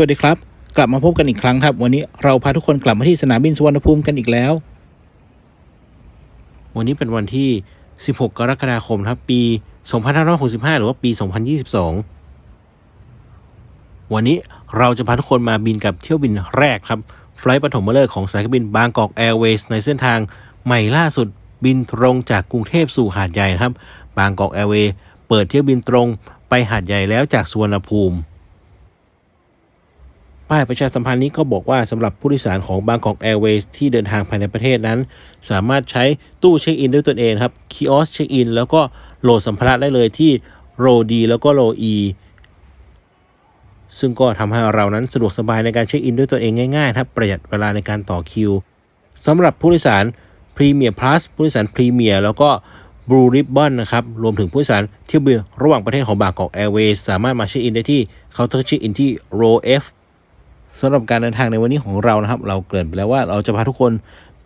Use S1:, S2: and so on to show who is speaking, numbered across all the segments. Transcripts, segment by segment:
S1: วัสดีครับ กลับมาพบกันอีกครั้งครับ วันนี้เราพาทุกคนกลับมาที่สนามบินสุวรรณภูมิกันอีกแล้ว วันนี้เป็นวันที่ 16 กรกฎาคมครับ ปี 2565 หรือว่าปี 2022 วันนี้เราจะพาทุกคนมาบินกับเที่ยวบินแรกครับ ไฟล์ปฐมฤกษ์ของสายการบินบางกอกแอร์เวย์ในเส้นทางใหม่ล่าสุดบินตรงจากกรุงเทพสู่หาดใหญ่นะครับ บางกอกแอร์เวย์เปิดเที่ยวบินตรงไปหาดใหญ่แล้วจากสุวรรณภูมิ ป้ายประชาสัมพันธ์นี้ก็บอกว่าสำหรับผู้โดยสารของบางกอกแอร์เวย์ที่เดินทางภายในประเทศนั้น สามารถใช้ตู้เช็คอินด้วยตนเองครับคีออสเช็คอินแล้วก็โหลดสัมภาระได้เลยที่โรดีแล้วก็โรอีซึ่งก็ทำให้เรานั้นสะดวกสบายในการเช็คอินด้วยตัวเองง่ายๆครับประหยัดเวลาในการต่อคิวสำหรับผู้โดยสารพรีเมียร์พลัสผู้โดยสารพรีเมียร์แล้วก็บลูริบบอนนะครับ รวมถึงผู้โดยสารเที่ยวบินระหว่างประเทศของบางกอกแอร์เวย์สามารถมาเช็คอินได้ที่เคาน์เตอร์เช็คอินที่โรเอฟ สำหรับการเดินทางในวันนี้ของเรานะครับ เราเกริ่นไปแล้วว่าเราจะพาทุกคน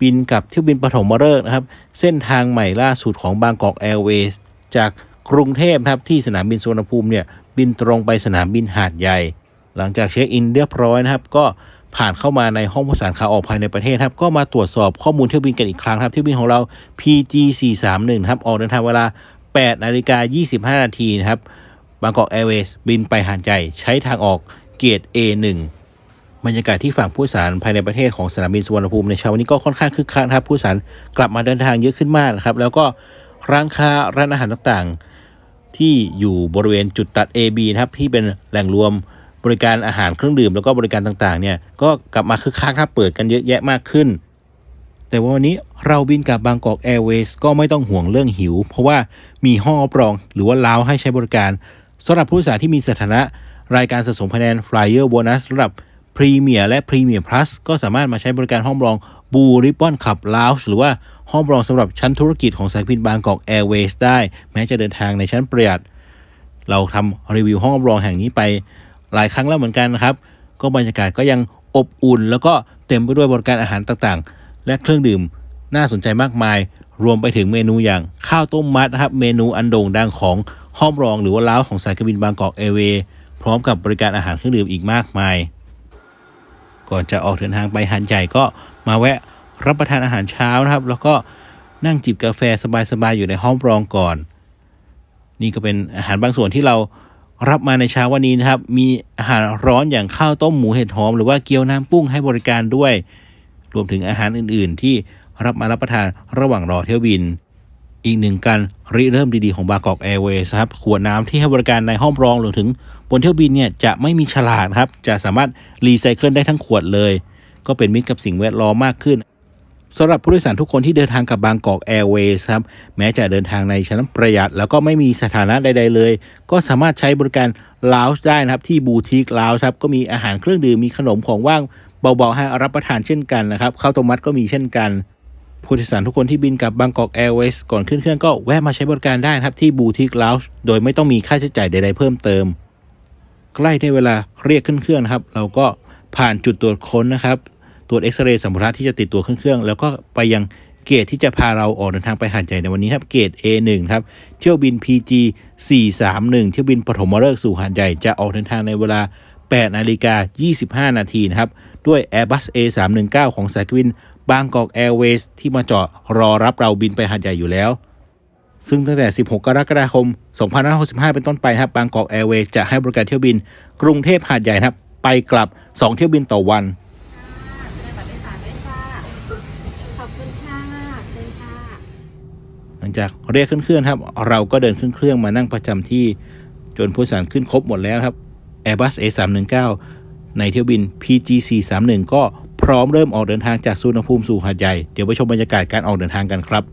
S1: บินกับเที่ยวบินปฐมฤกษ์นะครับ เส้นทางใหม่ล่าสุดของบางกอกแอร์เวย์จากกรุงเทพครับที่สนามบินสุวรรณภูมิเนี่ยบินตรงไปสนามบินหาดใหญ่ หลังจากเช็คอินเรียบร้อยนะครับ ก็ผ่านเข้ามาในห้องผู้สารขาออกภายในประเทศครับก็มาตรวจสอบข้อมูลเที่ยวบินกันอีกครั้งครับเที่ยวบินของเรา PG 431ครับออกเดินทางเวลา 8นาฬิกา25 นาทีนะครับบางกอกแอร์เวย์บินไปหาดใหญ่ใช้ทางออกเกียรติ A1 บรรยากาศที่ฝั่งผู้สารภายในประเทศของสนามบินสุวรรณภูมิในเช้าวันนี้ก็ค่อนข้างคึกคักครับ ผู้สารกลับมาเดินทางเยอะขึ้นมากนะครับ แล้วก็ร้านค้าร้านอาหารต่างๆ ที่อยู่บริเวณจุดตัด AB นะครับที่เป็นแหล่งรวมบริการอาหารเครื่องดื่มแล้วก็บริการต่างๆเนี่ยก็กลับมาคึกคักครับเปิดกันเยอะแยะมากขึ้น แต่ว่าวันนี้เราบินกับบางกอกแอร์เวย์ก็ไม่ต้องห่วงเรื่องหิว เพราะว่ามีห้องรับรองหรือว่าลาวให้ใช้บริการสำหรับผู้โดยสารที่มีสถานะรายการสะสมคะแนน Flyer Bonus ระดับ พรีเมียร์และพรีเมียร์พลัสก็สามารถมาใช้บริการห้องรองบูริบบอนขับลาวหรือว่าห้องรองสำหรับชั้นธุรกิจของสายการบินบางกอกแอร์เวย์สได้ แม้จะเดินทางในชั้นประหยัด เราทำรีวิวห้องรับองแห่งนี้ไปหลายครั้งแล้วเหมือนกันนะครับ ก็บรรยากาศก็ยังอบอุ่น แล้วก็เต็มไปด้วยบริการอาหารต่างๆ และเครื่องดื่มน่าสนใจมากมาย รวมไปถึงเมนูอย่างข้าวต้มมัดนะครับ เมนูอันโด่งดังของห้องรองหรือว่าล้าวของสายการบินบางกอกแอร์เวย์พร้อมกับบริการอาหารเครื่องดื่มอีกมากมาย ก่อนจะออกเดินทางไปหันใหญ่ก็มาแวะรับประทานอาหารเช้านะครับ แล้วก็นั่งจิบกาแฟสบายๆอยู่ในห้องรองก่อน นี่ก็เป็นอาหารบางส่วนที่เรารับมาในเช้าวันนี้นะครับ มีอาหารร้อนอย่างข้าวต้มหมูเห็ดหอม หรือว่าเกี๊ยวน้ำปุ้งให้บริการด้วย รวมถึงอาหารอื่น ๆ ที่รับมารับประทานระหว่างรอเที่ยวบิน อีกหนึ่งการริเริ่มดีๆของบางกอกแอร์เวย์ครับขวดน้ำที่ให้บริการในห้องรองรวมถึงบนเที่ยวบินเนี่ยจะไม่มีฉลากครับ จะสามารถรีไซเคิลได้ทั้งขวดเลย ก็เป็นมิตรกับสิ่งแวดล้อมมากขึ้นสำหรับผู้โดยสารทุกคนที่เดินทางกับบางกอกแอร์เวย์ครับแม้จะเดินทางในชั้นประหยัด แล้วก็ไม่มีสถานะใด ๆ เลย ก็สามารถใช้บริการลาวส์ได้นะครับ ที่บูติกลาวครับก็มีอาหารเครื่องดื่มมีขนมของว่างเบาๆให้รับประทานเช่นกันนะครับข้าวต้มมัดก็มีเช่นกัน ผู้โดยสารทุกคนที่บินกับบางกอกแอร์เวย์ก่อนขึ้นเครื่องก็แวะมาใช้บริการได้นะครับ ที่บูติกลาวโดยไม่ต้องมีค่าใช้จ่ายใด ๆ เพิ่มเติม ใกล้ได้เวลาเรียกขึ้นเครื่องนะครับ เราก็ผ่านจุดตรวจค้นนะครับ ตรวจเอ็กซเรย์สัมภาระที่จะติดตัวขึ้นเครื่อง แล้วก็ไปยังเกตที่จะพาเราออกเดินทางไปหาดใหญ่ในวันนี้ครับเกต A1 ครับเที่ยวบิน PG 431เที่ยวบินปฐมฤกษ์สู่หาดใหญ่จะออกเดินทางในเวลา8นาฬิกา25 นาทีนะครับ ด้วย Airbus A319 ของสายการบิน บางกอกแอร์เวย์ที่มาจอดรอรับเราบินไปหาดใหญ่อยู่แล้ว ซึ่งตั้งแต่ 16 กรกฎาคม 2565 เป็นต้นไปนะครับบางกอกแอร์เวย์จะให้บริการเที่ยวบิน กรุงเทพหาดใหญ่นะครับ ไปกลับ 2 เที่ยวบินต่อวัน
S2: แสดงบัตรโดยสารด้วยค่ะขอบคุณค่ะเชิญค่ะ
S1: หลังจากเรียกขึ้นเครื่องครับ เราก็เดินขึ้นเครื่องมานั่งประจำที่จนผู้โดยสารขึ้นครบหมดแล้วครับ Airbus A319 ในเที่ยวบิน PG 431 ก็ พร้อมเริ่มออกเดินทางจากสุวรรณภูมิสู่หาดใหญ่ เดี๋ยวไปชมบรรยากาศการออกเดินทางกันครับ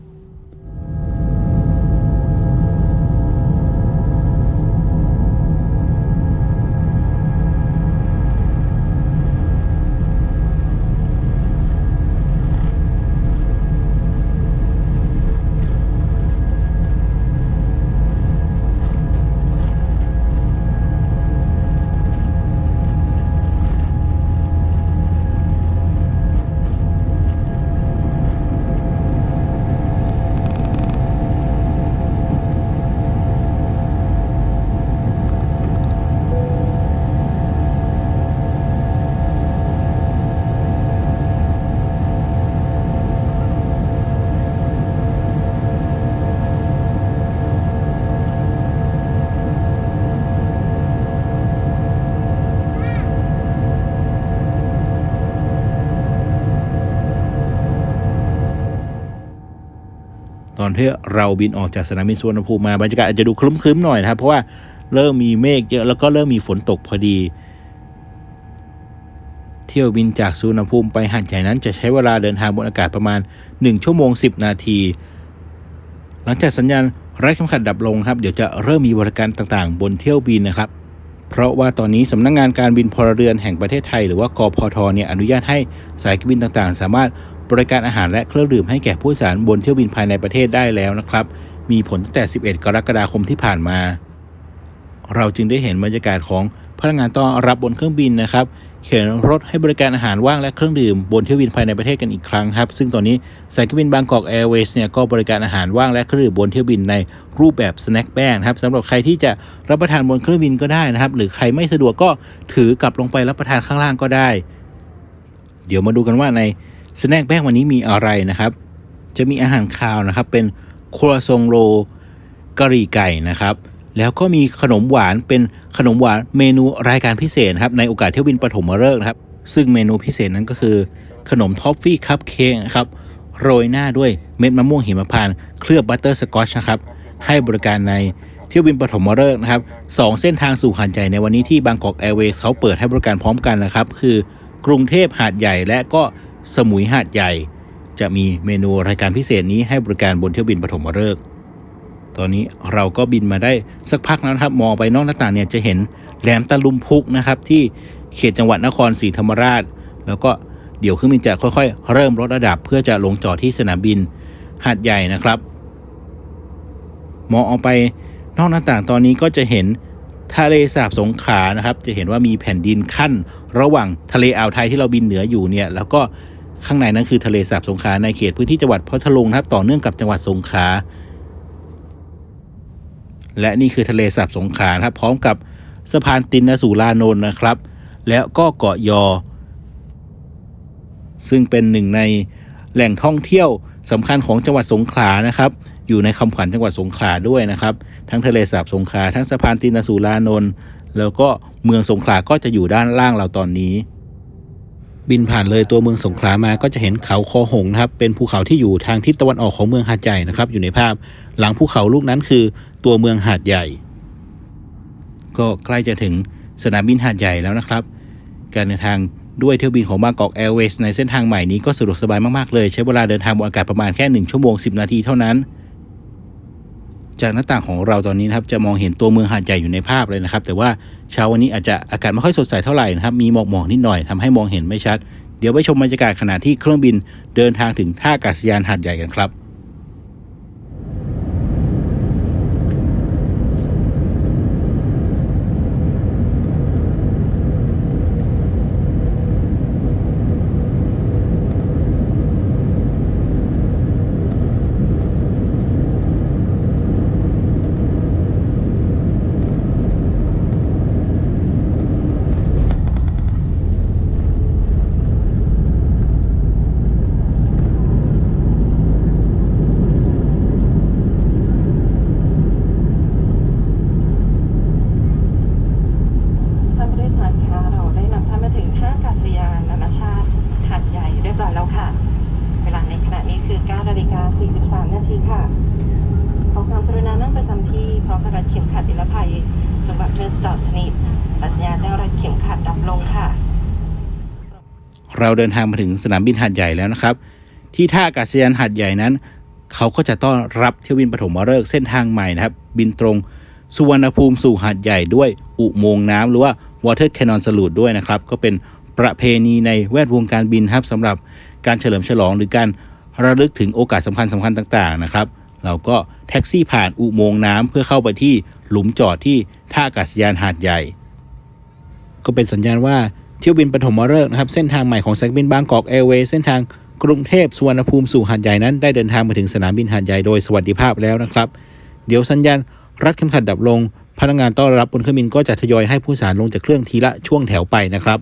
S1: อนที่เราบินออกจากสนามบินสุวรรณภูมิมาบรรยากาศอาจจะดูครึ้มๆหน่อยนะครับ เพราะว่าเริ่มมีเมฆเยอะแล้วก็เริ่มมีฝนตกพอดี เที่ยวบินจากสุวรรณภูมิไปหาดใหญ่นั้นจะใช้เวลาเดินทางบนอากาศประมาณ 1 ชั่วโมง 10 นาที หลังจากสัญญาณไรัดเข็มขัดดับลงครับ เดี๋ยวจะเริ่มมีบริการต่างๆ บนเที่ยวบินนะครับ เพราะว่าตอนนี้สำนักงงานการบินพลเรือนแห่งประเทศไทย หรือว่ากพทเนี่ยอนุญาตให้สายการบินต่างๆ สามารถ บริการอาหารและเครื่องดื่มให้แก่ผู้โดยสารบนเที่ยวบินภายในประเทศได้แล้วนะครับ มีผลตั้งแต่ 11 กรกฎาคมที่ผ่านมา เราจึงได้เห็นบรรยากาศของพนักงานต้อนรับบนเครื่องบินนะครับ เข็นรถให้บริการอาหารว่างและเครื่องดื่มบนเที่ยวบินภายในประเทศกันอีกครั้งครับ ซึ่งตอนนี้สายการบินบางกอกแอร์เวย์สเนี่ยก็บริการอาหารว่างและเครื่องดื่มบนเที่ยวบินในรูปแบบสแน็คแบงครับสำหรับใครที่จะรับประทานบนเครื่องบินก็ได้นะครับ หรือใครไม่สะดวกก็ถือกลับลงไปรับประทานข้างล่างก็ได้ เดี๋ยวมาดูกันว่าใน สแน็คแบงวันนี้มีอะไรนะครับ จะมีอาหารคาวนะครับ เป็นครัวซองโรกะหรี่ไก่นะครับ แล้วก็มีขนมหวานเป็นขนมหวานเมนูรายการพิเศษครับ ในโอกาสเที่ยวบินปฐมฤกษ์นะครับ ซึ่งเมนูพิเศษนั้นก็คือ ขนมท็อฟฟี่คัพเค้กนะครับ โรยหน้าด้วยเม็ดมะม่วงหิมพานต์เคลือบบัตเตอร์สกอชนะครับ ให้บริการในเที่ยวบินปฐมฤกษ์นะครับสองเส้นทางสู่หาดใหญ่ในวันนี้ที่บางกอกแอร์เวย์เขาเปิดให้บริการพร้อมกันนะครับ คือกรุงเทพหาดใหญ่และก็ สมุยหาดใหญ่ จะมีเมนูรายการพิเศษนี้ให้บริการบนเที่ยวบินปฐมฤกษ์ตอนนี้เราก็บินมาได้สักพักแล้วนะครับ มองไปนอกหน้าต่างเนี่ยจะเห็นแหลมตะลุมพุกนะครับ ที่เขตจังหวัดนครศรีธรรมราช แล้วก็เดี๋ยวเครื่องบินจะค่อยๆ เริ่มลดระดับเพื่อจะลงจอดที่สนามบินหาดใหญ่นะครับ มองออกไปนอกหน้าต่างตอนนี้ก็จะเห็นทะเลสาบสงขลานะครับ จะเห็นว่ามีแผ่นดินขั้น ระหว่างทะเลอ่าวไทยที่เราบินเหนืออยู่เนี่ย แล้วก็ ข้างในนั้นคือทะเลสาบสงขลาในเขตพื้นที่จังหวัดพัทลุงนะครับ ต่อเนื่องกับจังหวัดสงขลาและนี่คือทะเลสาบสงขลาครับ พร้อมกับสะพานตินสุรานนท์นะครับ แล้วก็เกาะยอ ซึ่งเป็นหนึ่งในแหล่งท่องเที่ยวสำคัญของจังหวัดสงขลานะครับ อยู่ในคำขวัญจังหวัดสงขลาด้วยนะครับ ทั้งทะเลสาบสงขลาทั้งสะพานตินสุรานนท์แล้วก็เมืองสงขลาก็จะอยู่ด้านล่างเราตอนนี้ บินผ่านเลยตัวเมืองสงขลามาก็จะเห็นเขาคอหงส์นะครับเป็นภูเขาที่อยู่ทางทิศตะวันออกของเมืองหาดใหญ่นะครับ อยู่ในภาพ หลังภูเขาลูกนั้นคือตัวเมืองหาดใหญ่ ก็ใกล้จะถึงสนามบินหาดใหญ่แล้วนะครับ การเดินทางด้วยเที่ยวบินของบางกอกแอร์เวย์ในเส้นทางใหม่นี้ก็สะดวกสบายมากๆเลย ใช้เวลาเดินทางบนอากาศประมาณแค่ 1 ชั่วโมง 10 นาทีเท่านั้น จากหน้าต่างของเราตอนนี้นะครับจะมองเห็นตัวเมืองหาดใหญ่อยู่ในภาพเลยนะครับ แต่ว่าเช้าวันนี้อาจจะอากาศไม่ค่อยสดใสเท่าไหร่นะครับมีหมอกหมอกๆนิดหน่อยทำให้มองเห็นไม่ชัด เดี๋ยวไปชมบรรยากาศขณะที่เครื่องบินเดินทางถึงท่าอากาศยานหาดใหญ่กันครับ
S2: ท่านผู้โดยสารคะเราได้นำท่านมาถึงท่าอากาศยานนานาชาติหาดใหญ่เรียบร้อยแล้วค่ะ เวลาในขณะนี้คือ9นาฬิกา43 นาทีค่ะ ขอความกรุณานั่งประจำที่พร้อมกับรัดเข็มขัดนิรภัยจนกว่าเครื่องจอดสนิทสัญญาณแจ้งรัดเข็มขัดดับลงค่ะ
S1: เราเดินทางมาถึงสนามบินหาดใหญ่แล้วนะครับ ที่ท่าอากาศยานหาดใหญ่นั้น เขาก็จะต้อนรับเที่ยวบินปฐมฤกษ์เส้นทางใหม่นะครับ บินตรงสุวรรณภูมิสู่หาดใหญ่ด้วยอุโมงค์น้ำหรือว่า Water Cannon Salute ด้วยนะครับ ก็เป็นประเพณีในแวดวงการบินครับสำหรับการเฉลิมฉลองหรือการระลึกถึงโอกาสสำคัญสำคัญต่างๆนะครับ เราก็แท็กซี่ผ่านอุโมงค์น้ำเพื่อเข้าไปที่หลุมจอดที่ท่าอากาศยานหาดใหญ่ ก็เป็นสัญญาณว่า เที่ยวบินปฐมฤกษ์นะครับเส้นทางใหม่ของสายบินบางกอกแอร์เวย์เส้นทางกรุงเทพสุวรรณภูมิสู่หาดใหญ่นั้นได้เดินทางมาถึงสนามบินหาดใหญ่โดยสวัสดิภาพแล้วนะครับ เดี๋ยวสัญญาณรัดเข็มขัดดับลง พนักงานต้อนรับบนเครื่องบินก็จะทยอยให้ผู้โดยสารลงจากเครื่องทีละช่วงแถวไปนะครับ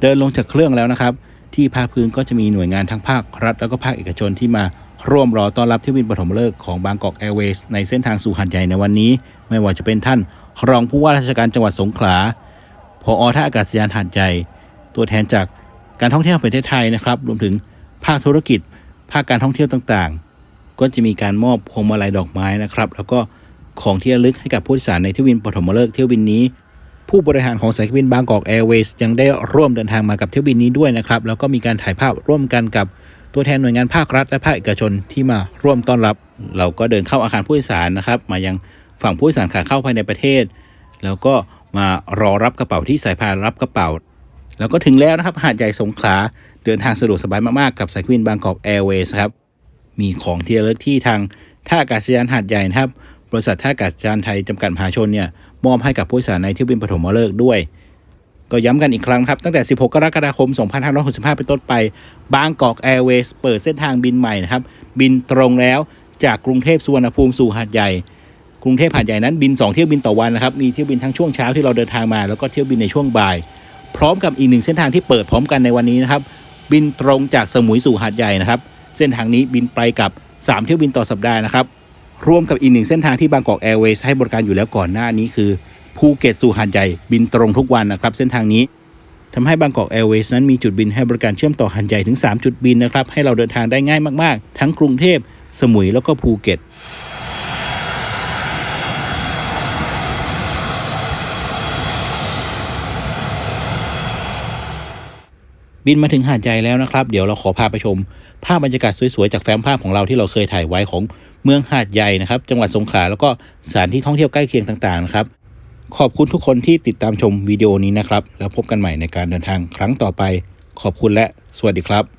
S1: เดินลงจากเครื่องแล้วนะครับ ที่ภาคพื้นก็จะมีหน่วยงานทั้งภาครัฐแล้วก็ภาคเอกชนที่มา ร่วมรอต้อนรับเที่ยวบินปฐมฤกษ์ของบางกอกแอร์เวย์ในเส้นทางสู่หาดใหญ่ในวันนี้ ไม่ว่าจะเป็นท่านรองผู้ว่าราชการจังหวัดสงขลาพอท่าอากาศยานหาดใหญ่ตัวแทนจากการท่องเที่ยวประเทศไทยนะครับ รวมถึงภาคธุรกิจ ภาคการท่องเที่ยวต่างๆ ก็จะมีการมอบพวงมาลัยดอกไม้นะครับ แล้วก็ของที่ระลึกให้กับผู้โดยสารในเที่ยวบินปฐมฤกษ์เที่ยวบินนี้ ผู้บริหารของสายการบินบางกอกแอร์เวย์ยังได้ร่วมเดินทางมากับเที่ยวบินนี้ด้วยนะครับ แล้วก็มีการถ่ายภาพร่วมกันกับ ตัวแทนหน่วยงานภาครัฐและภาคเอกชนที่มาร่วมต้อนรับ เราก็เดินเข้าอาคารผู้โดยสารนะครับ มายังฝั่งผู้โดยสารขาเข้าภายในประเทศ แล้วก็มารอรับกระเป๋าที่สายพานรับกระเป๋า แล้วก็ถึงแล้วนะครับหาดใหญ่สงขลาเดินทางสะดวกสบายมากๆกับสายการบินบางกอกแอร์เวย์ครับมีของที่ระลึกที่ทางท่าอากาศยานหาดใหญ่นะครับบริษัทท่าอากาศยานไทยจำกัดมหาชนเนี่ยมอบให้กับผู้โดยสารในเที่ยวบินปฐมฤกษ์ด้วย ก็ย้ำกันอีกครั้งครับ ตั้งแต่ 16 กรกฎาคม 2565 เป็นต้นไป บางกอกแอร์เวย์เปิดเส้นทางบินใหม่นะครับ บินตรงแล้วจากกรุงเทพสุวรรณภูมิสู่หาดใหญ่ กรุงเทพหาดใหญ่นั้นบิน 2 เที่ยวบินต่อวันนะครับ มีเที่ยวบินทั้งช่วงเช้าที่เราเดินทางมา แล้วก็เที่ยวบินในช่วงบ่าย พร้อมกับอีกหนึ่งเส้นทางที่เปิดพร้อมกันในวันนี้นะครับ บินตรงจากสมุยสู่หาดใหญ่นะครับ เส้นทางนี้บินไปกับ 3 เที่ยวบินต่อสัปดาห์นะครับรวมกับอีกหนึ่งเส้นทางที่บางกอกแอร์เวย์ให้บริการอยู่แล้วก่อนหน้านี้คือ ภูเก็ตสู่หาดใหญ่บินตรงทุกวันนะครับ เส้นทางนี้ทำให้บางกอกแอร์เวย์นั้นมีจุดบินให้บริการเชื่อมต่อหาดใหญ่ถึง 3 จุดบินนะครับ ให้เราเดินทางได้ง่ายมาก ๆ ทั้งกรุงเทพ สมุยแล้วก็ภูเก็ต บินมาถึงหาดใหญ่แล้วนะครับ เดี๋ยวเราขอพาไปชม ภาพบรรยากาศสวย ๆ จากแฟ้มภาพของเราที่เราเคยถ่ายไว้ของเมืองหาดใหญ่นะครับ จังหวัดสงขลาแล้วก็สถานที่ท่องเที่ยวใกล้เคียงต่าง ๆ นะครับ ขอบคุณทุกคนที่ติดตามชมวิดีโอนี้นะครับ แล้วพบกันใหม่ในการเดินทางครั้งต่อไป ขอบคุณและสวัสดีครับ